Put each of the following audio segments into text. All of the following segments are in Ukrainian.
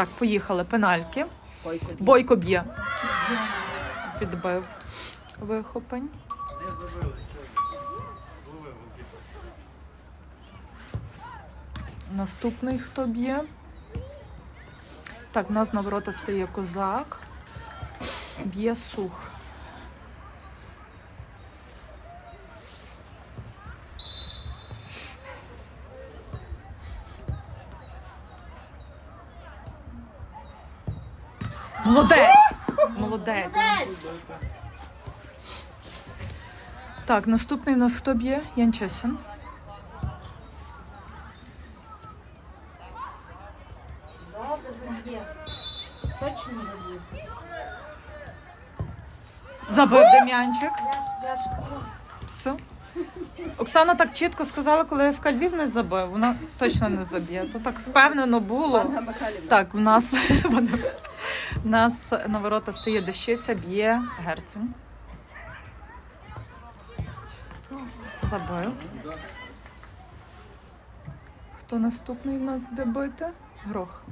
Так, поїхали. Пенальки. Бойко. Б'є. Підбив. Вихопень. Не забили, зловив. Наступний хто б'є. Так, в нас на ворота стає козак. Б'є сух. Молодець! Молодець. Так, наступний у нас хто б'є? Янчесін. Добре, заб'є. Точно заб'є. Забив Дем'янчик. Я ж, я ж казав. Все. Оксана так чітко сказала, коли я в Львів не забив, вона точно не заб'є. То так впевнено було. Так, в нас, в нас на ворота стає дещиця, б'є герцем. Забив. Хто наступний в нас де бити? Грох.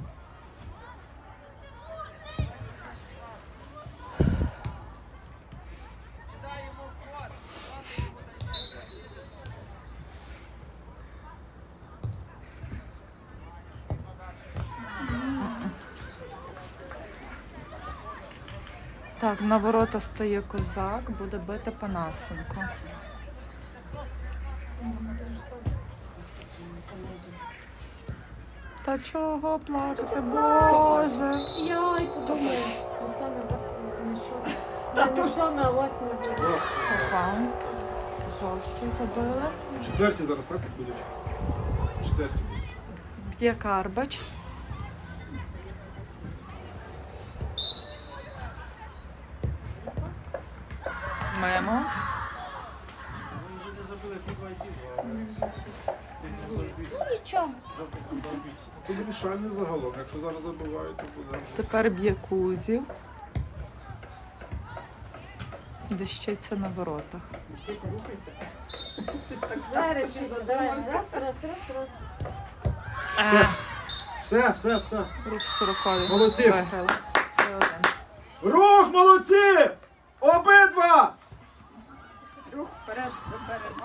Так, на ворота стає козак, буде бити Панасенко. Та чого плакати, Боже? Не саме восьме, не що. Не саме, а восьме буде. Жовтий забили. Четверті зараз так будуть? Четверті. Б'є Карбач. Мимо. Вже не забили фіба і. Ну нічого. Тут рішальний загалом. Якщо зараз забувають, то буде. Тепер б'є Кузів. Дещиться на воротах. Зараз. Раз, раз, раз, раз. Все. Все, все, все. Рух 40 Молодці. виграли. Рух, молодці! ಬರೋದು